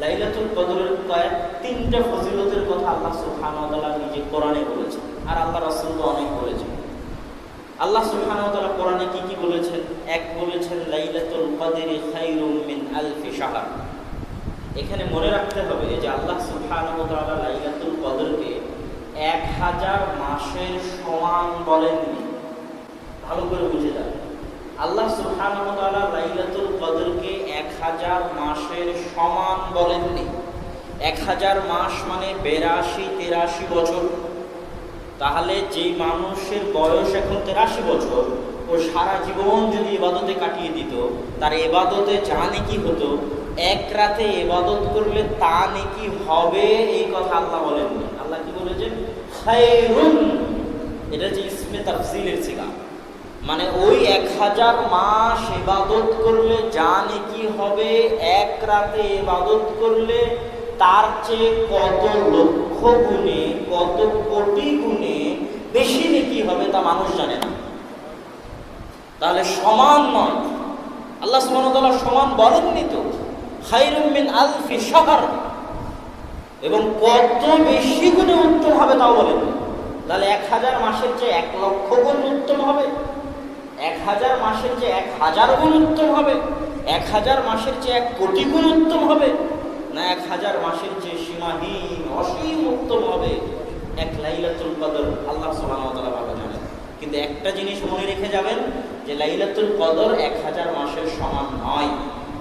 লাইলাতুল কদরের কয়েক তিনটা ফজিলতের কথা আল্লাহ তাআলা নিজে কোরআনে বলেছেন। আর আল্লাহ রাসূল তো অনেক বলেছেন। আল্লাহ তাআলা কোরআনে কি কি বলেছেন? এক বলেছেন, লাইলাতুল কদরি মিন আলফি শাহর। এখানে মনে রাখতে হবে যে আল্লাহ তাআলা লাইলাতুল কদরকে এক হাজার মাসের সমান বলেননি। ভালো করে বুঝে যান। আল্লাহ ওয়া লাইলাতুল কদরকে হাজার মাসের সমান বলেননি। এক হাজার মাস মানে বেরাশি তেরাশি বছর। তাহলে যেই মানুষের বয়স এখন তেরাশি বছর, ও সারা জীবন যদি এবাদতে কাটিয়ে দিত, তার এবাদতে যা নাকি হতো, এক রাতে এবাদত করলে তা নাকি হবে এই কথা আল্লাহ বলেননি। আল্লাহ কি বলেছেন? এটা যে ইসমে তাফসিলের সিগা। মানে ওই এক হাজার মাস এবাদত করলে যা নাকি হবে? এক রাতে এবাদত করলে তার চেয়ে কত লক্ষ গুণে, কত কোটি গুণে বেশি নাকি হবে তা মানুষ জানে না। তাহলে সমান নয়। আল্লাহ সুবহানাহু সমান বলেননি তো? খায়রুম মিন আলফি শাহর। এবং কত বেশি গুণে উত্তম হবে তাও বলেন তাহলে এক হাজার মাসের চেয়ে এক লক্ষ গুণ উত্তম হবে? এক হাজার মাসের যে এক হাজার গুণ উত্তম হবে। এক হাজার মাসের চেয়ে এক কোটি গুণ উত্তম হবে। না এক হাজার মাসের যে সীমাহীন, অসীম উত্তম হবে। এক লাইলাতুল কদর, আল্লাহ তাআলা ভালো জানেন। কিন্তু একটা জিনিস মনে রেখে যাবেন, যে লাইলাতুল কদর এক হাজার মাসের সমান নয়।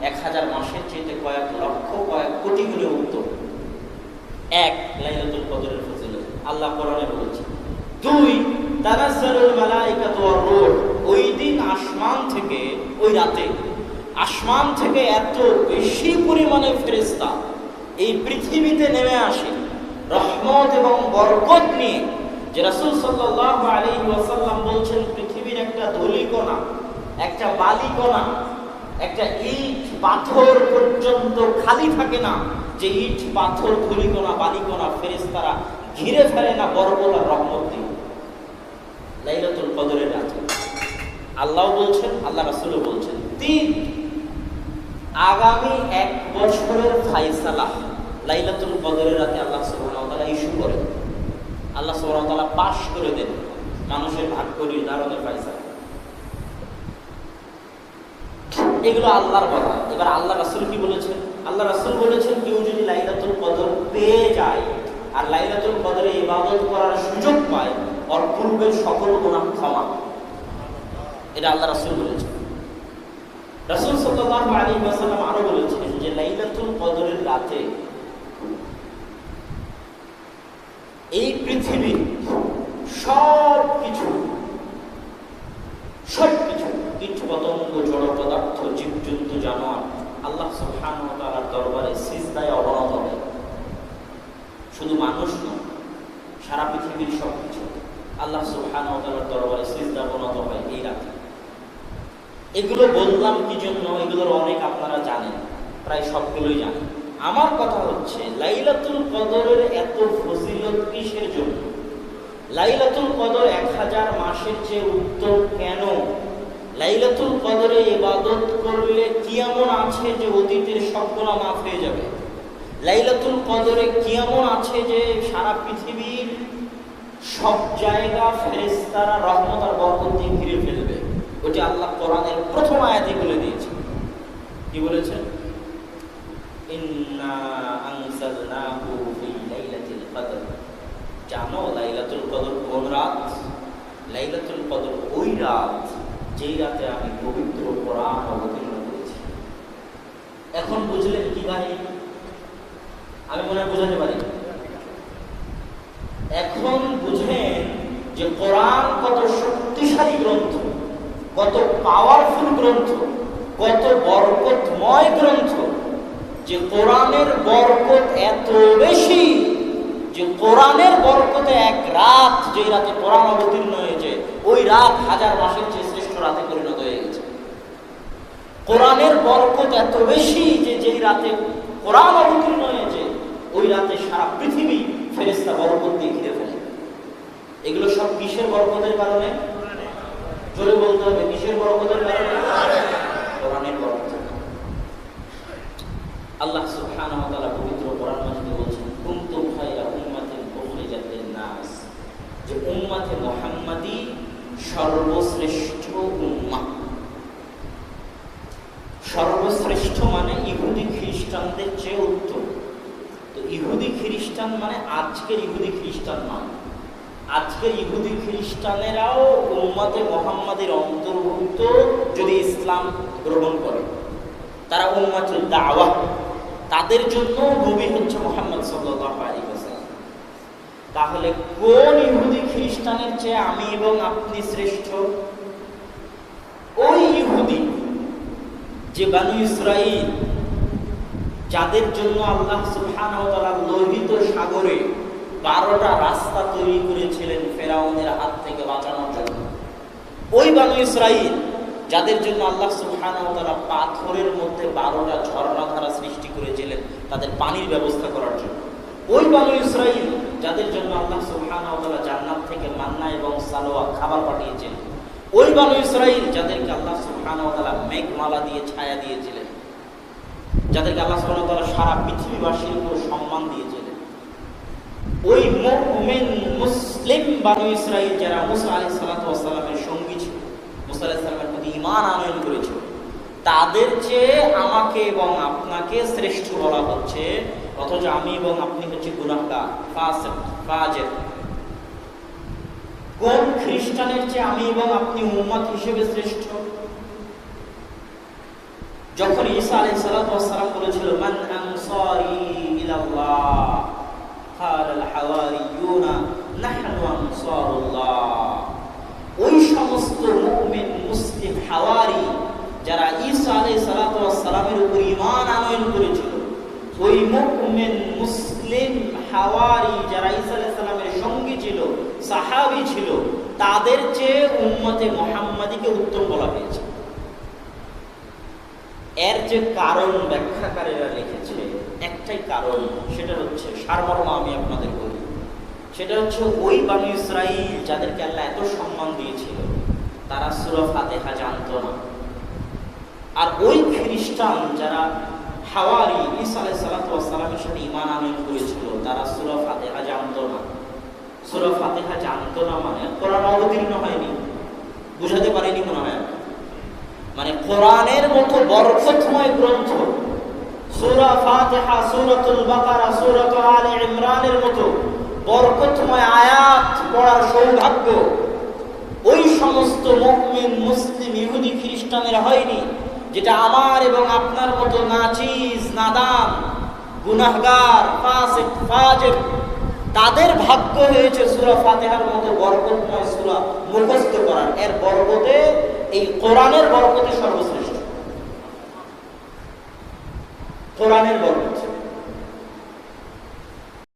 এক হাজার মাসের চেয়ে কয়েক লক্ষ, কয়েক কোটি গুণে উত্তম। এক লাইলাতুল কদরের ফজিলত, আল্লাহ কোরআনে বলেছে দুই, তানাজ্জালুল মালাইকাতু ওয়ার রূহ। ওই দিন আসমান থেকে, ওই রাতে, আসমান থেকে এত বেশি পরিমাণে ফেরেশতা এই পৃথিবীতে নেমে আসে। রহমত এবং বরকত নিয়ে যে রাসূল সাল্লাল্লাহু আলাইহি ওয়াসাল্লাম বলছেন, পৃথিবীর একটা ধূলিকণা একটা বালিকণা একটা ইট পাথর পর্যন্ত খালি থাকে না, যে ইট পাথর ধুলিকোনা বালিকোনা ফেরেশতারা ঘিরে ফেলে না বরকত আর রহমত দিয়ে? লাইলাতুল কদরের রাতে। আল্লাহ বলছেন, আল্লাহ রাসূলও বলছেন, তিন আগামী এক বছরের ফাইসালা লাইলাতুল কদরের রাতে আল্লাহ সুবহানাহু ইস্যু করেন। আল্লাহ সুবহানাহু ওয়া পাশ করে দেন মানুষের ভাগ্য নির্ধারণের ফাইসালা। এগুলো আল্লাহর কথা। এবার আল্লাহ রাসুল কি বলেছেন? আল্লাহ রাসূল বলেছেন, কেউ যদি লাইলাতুল কদর পেয়ে যায় আর লাইলাতুল কদরে ইবাদত করার সুযোগ পায়, ওর পূর্বের সকল গুনাহ ক্ষমা এটা আল্লাহ রাসূল বলেছেন। রাসূল সাল্লাল্লাহু আলাইহি ওয়াসাল্লাম আরও বলেছেন যে, লাইলাতুল কদরের রাতে এই পৃথিবী সব কিছু সব কিছু কীট পতঙ্গ জড় পদার্থ জীবজন্তু, জানোয়ার আল্লাহ তাআলার দরবারে সিজদায় অবনত হবে শুধু মানুষ নয়, সারা পৃথিবীর সব কিছু আল্লাহ তাআলার দরবারে সিজদা অবনত হয় এই রাতে। এগুলো বললাম কি জন্য? এগুলোর অনেক আপনারা জানেন, প্রায় সবগুলোই জানেন। আমার কথা হচ্ছে, লাইলাতুল কদরের এত ফজিলত কিসের জন্য? লাইলাতুল কদর এক হাজার মাসের চেয়ে উত্তম কেন? লাইলাতুল কদরে ইবাদত করলে কি এমন আছে যে অতীতের সব গুনাহ মাফ হয়ে যাবে? লাইলাতুল কদরে কি এমন আছে যে সারা পৃথিবীর সব জায়গা ফেরেস্তারা রহমত আর বরকত দিয়ে ঘিরে ফেলবে ওটি আল্লাহ কোরআনের প্রথম আয়াতে বলে দিয়েছে। কি কদর। জানো, লাইলাতুল কদর কোন রাত? লাইলাতুল কদর ওই রাত যেই রাতে আমি পবিত্র কোরআন অবতীর্ণ করেছি। এখন বুঝলেন কি কাহিনী আমি মনে বোঝাতে পারি। এখন বুঝেন যে কোরআন কত শক্তিশালী গ্রন্থ। কত পাওয়ারফুল গ্রন্থ, কত বরকতময় গ্রন্থ, যে কোরআনের বরকত এত বেশি, যে কোরআনের বরকতে এক রাত যেই রাতে কোরআন অবতীর্ণ হয়েছে ওই রাত হাজার মাসের চেয়ে শ্রেষ্ঠ রাতে পরিণত হয়ে গেছে। কোরআনের বরকত এত বেশি যে যেই রাতে কোরআন অবতীর্ণ হয়েছে ওই রাতে সারা পৃথিবী ফেরেস্তা বরকত দিয়ে ঘিরে ফেলে। এগুলো সব কিসের বরকতের কারণে? জোরে বলতে হবে, কিসের বরকতের কারণে? কোরআনের বরকত আল্লাহ সুবহানাহু ওয়া তাআলা পবিত্র কোরআন মাজিদে বলছেন কুনতুম খায়রা উম্মাতিন উখরিজাত লিন-নাস। যে উম্মাতে মুহাম্মাদি সর্বশ্রেষ্ঠ উম্মাহ সর্বশ্রেষ্ঠ মানে ইহুদি খ্রিস্টানদের চেয়ে উত্তম। তো ইহুদি খ্রিস্টান মানে আজকের ইহুদি খ্রিস্টান নয় আজকের ইহুদি খ্রিস্টানেরাও উম্মাতে মোহাম্মদের অন্তর্ভুক্ত যদি ইসলাম গ্রহণ করে। তারা উম্মাতুল দাওয়া। তাদের জন্য নবী হচ্ছে মোহাম্মদ আলাইহি ওয়াসাল্লাম। তাহলে কোন ইহুদি খ্রিস্টানের চেয়ে আমি এবং আপনি শ্রেষ্ঠ? ওই ইহুদি যে বানু ইসরাইল যাদের জন্য আল্লাহ তাআলা লোহিত সাগরে বারোটা রাস্তা তৈরি করেছিলেন ফেরাউনের হাত থেকে বাঁচানোর জন্য। ওই বানু ইসরাইল, যাদের জন্য আল্লাহ ওয়া তাআলা পাথরের মধ্যে বারোটা ঝর্ণাধারা সৃষ্টি করেছিলেন, তাদের পানির ব্যবস্থা করার জন্য। ওই বানু ইসরাইল, যাদের জন্য আল্লাহ সুবহানাহু ওয়া জান্নাত থেকে মান্না এবং সালোয়া খাবার পাঠিয়েছেন ওই বানু ইসরাইল, যাদেরকে আল্লাহ সুবহানাহু ওয়া তাআলা মেঘমালা দিয়ে ছায়া দিয়েছিলেন, যাদেরকে আল্লাহ ওয়া সারা পৃথিবীবাসীর উপর সম্মান দিয়েছিলেন। ওই মুমিন মুসলিম বানু ইসরাইল যারা মুসা আলাইহিস সালাতু সঙ্গী ছিল, মুসা সালামের প্রতি ঈমান আনয়ন করেছিল, তাদের চেয়ে আমাকে এবং আপনাকে শ্রেষ্ঠ বলা হচ্ছে, অথচ আমি এবং আপনি হচ্ছে গুনাহগার ফাজের। কোন খ্রিস্টানের চেয়ে আমি এবং আপনি উম্মত হিসেবে শ্রেষ্ঠ? যখন ঈসা সালাতু সালাম বলেছিল, মান ওই মুমিন মুসলিম হাওয়ারি যারা ঈসা আলাইহিস সঙ্গী ছিল, সাহাবী ছিল, তাদের চেয়ে উম্মতে মুহাম্মাদিকে উত্তম বলা হয়েছে। এর যে কারণ ব্যাখ্যাকারীরা লিখেছে, একটাই কারণ, সেটা হচ্ছে সারমর্ম আমি আপনাদের বলি। সেটা হচ্ছে ওই বানু ইসরাইল যাদেরকে আল্লাহ এত সম্মান দিয়েছিল, তারা সুরা ফাতেহা জানতো না। আর ওই খ্রিস্টান যারা হাওয়ারি, ঈসা আলাইহিস সালাতু ওয়াস সালামের সাথে ঈমান আনয়ন করেছিল। তারা সূরা ফাতিহা জানতো না সূরা ফাতিহা জানতো না মানে কোরআন অবতীর্ণ হয়নি। বুঝাতে পারেনি মনে হয়। মানে কোরআনের মতো বরকতময় গ্রন্থ। সূরা ফাতিহা, সূরাতুল বাকারা, সূরাত আলে ইমরানের মতো বরকতময় আয়াত পড়ার সৌভাগ্য। ওই সমস্ত মুমিন, মুসলিম, ইহুদি, খ্রিস্টানের হয়নি। যেটা আমার এবং আপনার মতো নাচিজ নাদান গুনাহগার, ফাসিক তাদের ভাগ্য হয়েছে সূরা ফাতেহার মতো বরকতময় সূরা মুখস্থ করার এর বরকতে, এই কোরআনের বরকতে সর্বশ্রেষ্ঠ। কোরআনের বরকত।